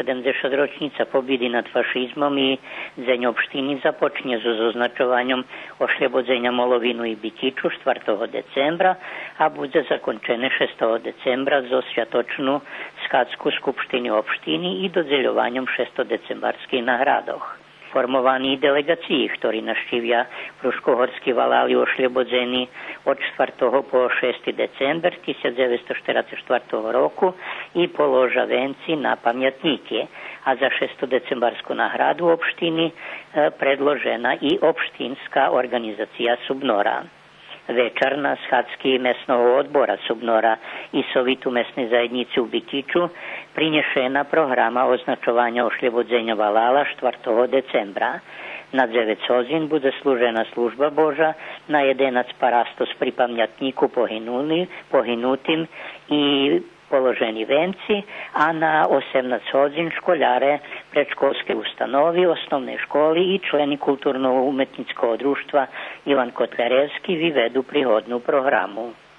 70 ročnica pobjedi nad fašizmom i Zenj opštini započinje z označovanjem ošljebodzenia Molovinu i Bikiču 4. decembra, a bude zakončene 6. decembra zo svjatočnu Skatsku skupštini opštini i dodeljovanjem 6. decembarskih nagradoch formovaní delegacii, ktorí naštívia Pruškohorský valali ošlebodzení od 4. po 6. december 1944 roku i položa venci na pamjatnike, a za 6. decembarsku nahradu opštini predložena i opštinska organizacija Subnora večer na schadsky mesného odbora Subnora i Sovitu mesnej zajednici u Bikiću prinješena programa označovanja ošljevodzenja Valala 4. decembra. Na 9 sozin bude služena služba Boža, na jedenac parastos pri pamjatniku pohinutim i položeni venci, a na 18 hodzin školjare predškolske ustanovi, osnovne školi i členi kulturno-umetnickog društva Ivan Kotlarevski vi vedu prihodnu programu.